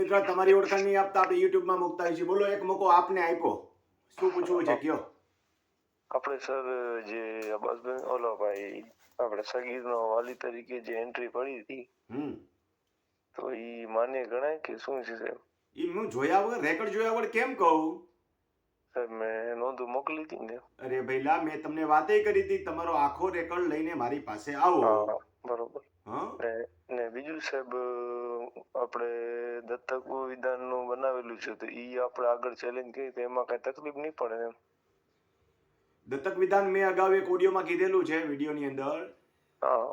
મિત્ર તમારી ઓળખાણ નહીં આપતા આપણે યુટ્યુબમાં મૂકતા હોઈએ છીએ. બોલો એક મોકો આપને આપ્યો. શું પૂછવું છે કયો? આપણે સર જે અબ્બાસભાઈ ઓલો ભાઈ આપણે સગીરનો વાલી તરીકે જે એન્ટ્રી પડી હતી તો ઈ માન્ય ગણાય કે શું છે સાહેબ? એ હું જોયા વગર રેકોર્ડ જોયા વગર કેમ કહું? સાહેબ મેં નોંધ મોકલી હતી ને. અરે ભઈલા મેં તમને વાતે કરી હતી તમારો આખો રેકોર્ડ લઈને મારી પાસે આવો. બરોબર. હા? ને બીજું સાહેબ આપણે દત્તક વિધાનનું બનાવેલું છે તો ઈ આપણે આગળ ચેલેન્જ કરીએ તો એમાં કઈ તકલીફ નહીં પડે એમ. દત્તક વિધાન મેં અગાઉ એક ઓડિયોમાં કીધેલું છે વિડીયોની અંદર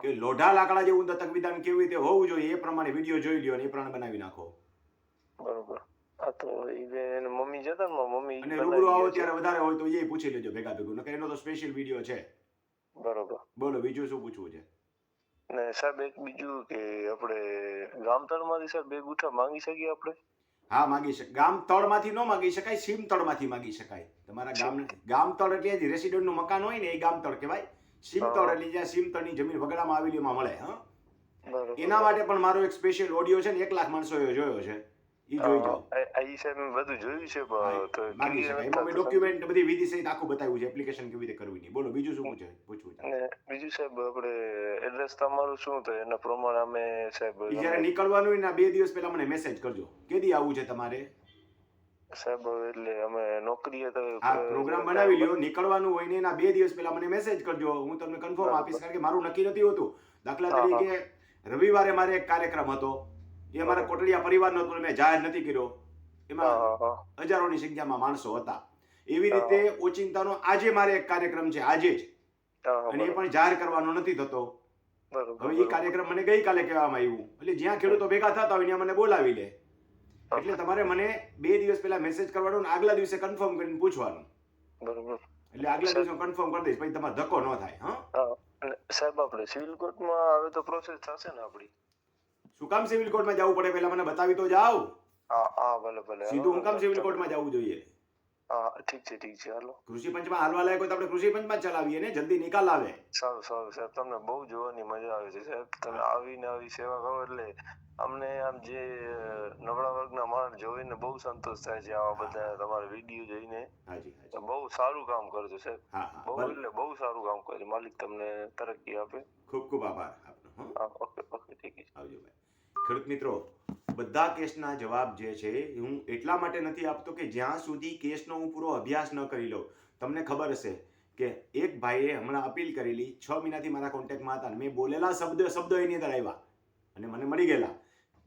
કે લોઢા લાકડા જેવું દત્તક વિધાન કેવી રીતે હોવું જોઈએ એ પ્રમાણે વીડિયો જોઈ લ્યો અને એ પ્રમાણે બનાવી નાખો. બરોબર. આ તો એને મમ્મી જતા ને મમ્મી અને રૂબરૂ આવો ત્યારે વધારે હોય તો એ પૂછી લેજો ભેગા ભેગું. નકર એનો તો સ્પેશિયલ વીડિયો છે. બરોબર. બોલો બીજું શું પૂછવું છે? ને સાહેબ એક બીજું કે આપણે ગામતળમાંથી સાહેબ બે ગુઠા માંગી શકીએ આપણે? હા માંગી શકાય ગામ તળમાંથી ન માંગી શકાય સીમ તળમાંથી માંગી શકાય. તમારા ગામ ગામ તળ એટલે જે રેસિડેન્ટનું મકાન હોય ને એ ગામ તળ કહેવાય. સીમ તળ એટલે જ્યાં સીમ તળની જમીન વગડામાં આવેલી એમાં મળે હા. એના માટે પણ મારો એક સ્પેશિયલ ઓડિયો છે ને એક લાખ માણસોએ જોયો છે. એ જોઈ જાઓ. હા, આ- આ ઈ સાહેબ મેં બધું જોયું છે માગી શકાય એમાં મેં ડોક્યુમેન્ટ બધી વિધિ સહિત આખું બતાવ્યું છે એપ્લિકેશન કેવી રીતે કરવી ની બોલો બીજું શું પૂછે પૂછવું છે? બીજું સાહેબ આપણે એડ્રેસ તમારું શું તો એના પ્રમાણે અમે સાહેબ જ્યારે નીકળવાનું હોય ને બે દિવસ પહેલા મને મેસેજ કરજો. કેદી આવવું છે તમારે? સાહેબ એટલે અમે નોકરી તો પ્રોગ્રામ બનાવી લ્યો. નીકળવાનું હોય ને એના બે દિવસ પહેલા મને મેસેજ કરજો. હું તમને કન્ફર્મ આપીશ કારણ કે મારું નક્કી નથી હોતું. દાખલા. તરીકે રવિવારે મારે એક કાર્યક્રમ હતો. એ અમારા. કોટડિયા પરિવારનો હતો મેં જાહેર નથી કર્યો. એમાં હજારોની સંખ્યામાં માણસો હતા. એવી રીતે ઓચિંતાનો આજે મારે એક કાર્યક્રમ છે આજે જ. અને એ પણ જાહેર કરવાનો નથી થતો. હવે એ કાર્યક્રમ મને ગઈકાલે કહેવામાં આવ્યું. એટલે જ્યાં ખેડૂતો ભેગા થતા હોય ત્યાં મને બોલાવી લે. એટલે તમારે મને બે દિવસ પહેલા મેસેજ કરવાનો અને આગલા દિવસે કન્ફર્મ કરીને પૂછવાનું. બરોબર. એટલે આગલા દિવસે કન્ફર્મ કરી દઈશ પછી તમારે ધક્કો ન થાય હા? સાહેબ આપણે સિવિલ કોર્ટમાં હવે તો પ્રોસેસ થશે ને આપણી? શું કામ સિવિલ કોર્ટમાં જવું પડે? પહેલા મને બતાવી તો જાઓ. હા હા ભલે ભલે. સીધું હું કામ સિવિલ કોર્ટમાં જવું જોઈએ? હા ઠીક છે ઠીક છે હાલો. કૃષિ પંચમાં હાલવા લાયક હોય તો આપણે કૃષિ પંચમાં ચલાવીએ ને? જલ્દી નિકાલ આવે. સારું સારું સાહેબ. તમને બહુ જોવાની મજા આવે છે સાહેબ. તમે આવીને આવી સેવા કરો એટલે અમને આમ જે નબળા વર્ગના માણસ જોઈને બહુ સંતોષ થાય છે આવા બધા તમારા વીડિયો જોઈને. બહુ સારું કામ કરજો સાહેબ. બહુ એટલે બહુ સારું કામ કરે છે. માલિક તમને તરક્કી આપે. ખૂબ ખૂબ આભાર આપનો ઓકે ઓકે ઠીક છે. આવજો ભાઈ. ખેડૂત મિત્રો, બધા કેસના જવાબ જે છે હું એટલા માટે નથી આપતો કે જ્યાં સુધી કેસનો હું પૂરો અભ્યાસ ન કરી લઉં. તમને ખબર હશે કે એક ભાઈએ હમણાં અપીલ કરેલી, છ મહિનાથી મારા કોન્ટેક્ટમાં હતા અને મેં બોલેલા શબ્દ શબ્દ એની અંદર આવ્યા અને મને મળી ગયેલા.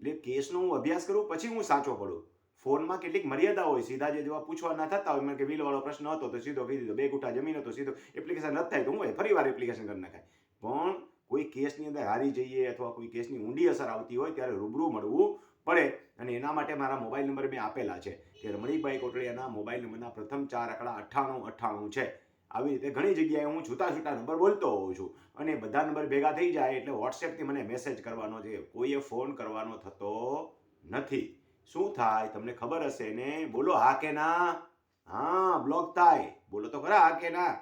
એટલે કેસનો હું અભ્યાસ કરું પછી હું સાચો પડું. ફોનમાં કેટલીક મર્યાદા હોય, સીધા જે જવાબ પૂછવા ના થતા હોય મને કે વિલવાળો પ્રશ્ન હતો તો સીધો કહી દીધો, બે ગુઠા જમીન હતો, સીધો એપ્લિકેશન રદ થાય તો હું ફરી વાર એપ્લિકેશન કરી નાખાય. પણ કોઈ કેસની અંદર હારી જઈએ અથવા કોઈ કેસની ઊંડી અસર આવતી હોય ત્યારે રૂબરૂ મળવું પડે અને એના માટે મારા મોબાઈલ નંબર મેં આપેલા છે. કે રમણીકભાઈ કોટડિયાના મોબાઈલ નંબરના પ્રથમ ચાર આંકડા અઠ્ઠાણું અઠ્ઠાણું છે. આવી રીતે ઘણી જગ્યાએ હું છૂટા છૂટા નંબર બોલતો હોઉં છું અને બધા નંબર ભેગા થઈ જાય એટલે વોટ્સએપથી મને મેસેજ કરવાનો છે. કોઈએ ફોન કરવાનો થતો નથી. શું થાય? તમને ખબર હશે ને? બોલો હા કે ના? હા, બ્લોક થાય. બોલો તો ખરા હા કે ના?